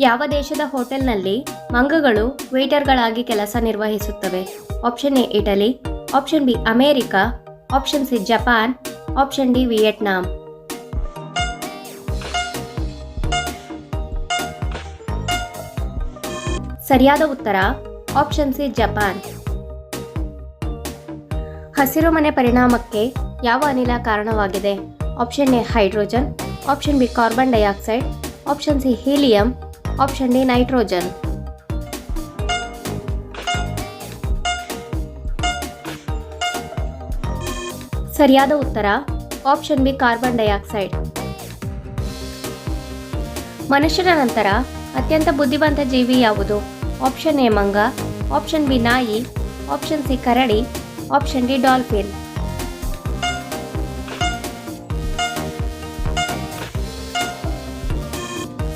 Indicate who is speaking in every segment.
Speaker 1: ಯಾವ ದೇಶದ ಹೋಟೆಲ್ನಲ್ಲಿ ಮಂಗಗಳು, ವೇಟರ್ಗಳಾಗಿ ಕೆಲಸ ನಿರ್ವಹಿಸುತ್ತವೆ? Option A, Italy. Option B, America. Option C, Japan. Option D, Vietnam. ಸರಿಯಾದ ಉತ್ತರ, ಆಪ್ಷನ್ ಸಿ, ಜಪಾನ್. ಹಸಿರು ಮನೆ ಪರಿಣಾಮಕ್ಕೆ ಯಾವ ಅನಿಲ ಕಾರಣವಾಗಿದೆ? Option A, hydrogen. Option B, carbon dioxide. Option C, helium. Option D nitrogen ಸರಿಯಾದ ಉತ್ತರ ಆಪ್ಷನ್ ಬಿ ಕಾರ್ಬನ್ ಡೈಆಕ್ಸೈಡ್ ಮನುಷ್ಯನ ನಂತರ, ಅತ್ಯಂತ ಬುದ್ಧಿವಂತ ಜೀವಿ ಯಾವುದು? ಆಪ್ಷನ್ ಎ ಮಂಗ. ಆಪ್ಷನ್ ಬಿ ನಾಯಿ. ಆಪ್ಷನ್ ಸಿ ಕರಡಿ. ಆಪ್ಷನ್ ಡಿ ಡಾಲ್ಫಿನ್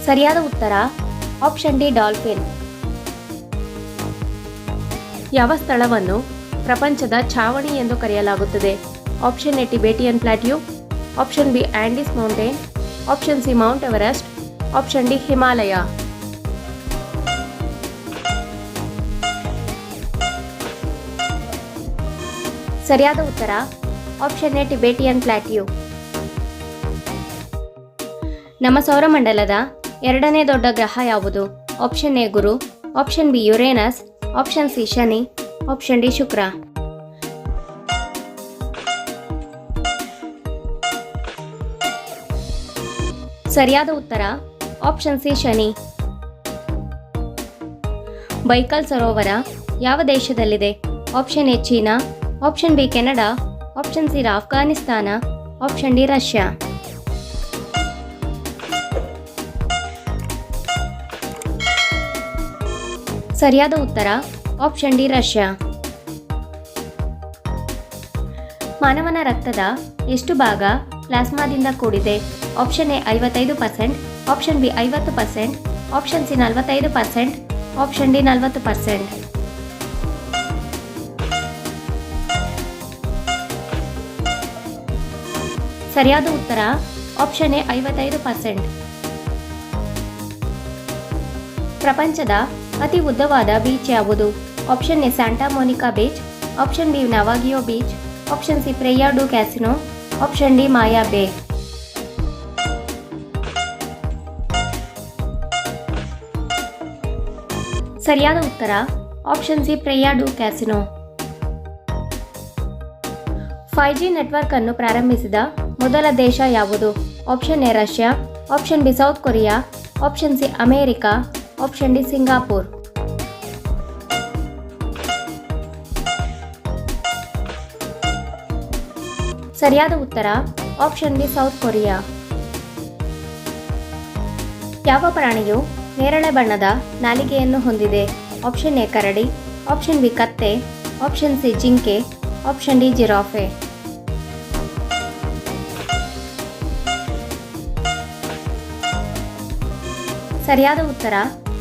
Speaker 1: ಸರಿಯಾದ ಉತ್ತರ ಆಪ್ಷನ್ ಡಿ ಡಾಲ್ಫಿನ್. ಯಾವ ಸ್ಥಳವನ್ನು ಪ್ರಪಂಚದ ಛಾವಣಿ ಎಂದು ಕರೆಯಲಾಗುತ್ತದೆ? Option A Tibetan plateau, option B Andes mountain, option C Mount Everest, option D Himalaya. ಸರಿಯಾದ ಉತ್ತರ, ಆಪ್ಷನ್ ಎ ಟಿಬೇಟಿಯನ್ ಪ್ಲಾಟ್ಯೂ. ನಮ್ಮ ಸೌರಮಂಡಲದ ಎರಡನೇ ದೊಡ್ಡ ಗ್ರಹ ಯಾವುದು? Option A Guru option B Uranus option C Shani option D ಶುಕ್ರ. ಸರಿಯಾದ ಉತ್ತರ ಆಪ್ಷನ್ ಸಿ ಶನಿ. ಬೈಕಲ್ ಸರೋವರ ಯಾವ ದೇಶದಲ್ಲಿದೆ? Option A China option B Canada option C Afghanistan option D Russia. ಸರಿಯಾದ ಉತ್ತರ ಆಪ್ಷನ್ ಡಿ ರಷ್ಯಾ. ಮಾನವನ ರಕ್ತದ ಎಷ್ಟು ಭಾಗ ಪ್ಲಾಸ್ಮಾದಿಂದ ಕೂಡಿದೆ? ಆಪ್ಷನ್ ಎ ಐವತ್ತೈದು ಪರ್ಸೆಂಟ್ ಆಪ್ಷನ್ ಬಿ ಐವತ್ತು ಪರ್ಸೆಂಟ್ ಆಪ್ಷನ್ ಸಿ ನಲವತ್ತೈದು ಪರ್ಸೆಂಟ್ ಆಪ್ಷನ್ ಡಿ ನಲವತ್ತು ಪರ್ಸೆಂಟ್. ಸರಿಯಾದ ಉತ್ತರ ಆಪ್ಷನ್ ಎ ಐವತ್ತೈದು ಪರ್ಸೆಂಟ್. ಪ್ರಪಂಚದ ಅತಿ ಉದ್ದವಾದ ಬೀಚ್ ಯಾವುದು? Option A Santa Monica beach option B Navagio beach option C Praia do Cassino option D Maya Bay ಸರಿಯಾದ ಉತ್ತರ option C Praia do Cassino five G network ಅನ್ನು ಪ್ರಾರಂಭಿಸಿದ ಮೊದಲ ದೇಶ ಯಾವುದು? Option A Russia option B South Korea option C America option D Singapore ಸರಿಯಾದ ಉತ್ತರ option B South Korea ಯಾವ ಪ್ರಾಣಿಯು ನೇರಳೆ ಬಣ್ಣದ ನಾಲಿಗೆಯನ್ನು ಹೊಂದಿದೆ? ಆಪ್ಷನ್ ಎ ಕರಡಿ. ಆಪ್ಷನ್ ಬಿ ಕತ್ತೆ. ಆಪ್ಷನ್ ಸಿ ಜಿಂಕೆ. Option D giraffe. ಸರಿಯಾದ ಉತ್ತರ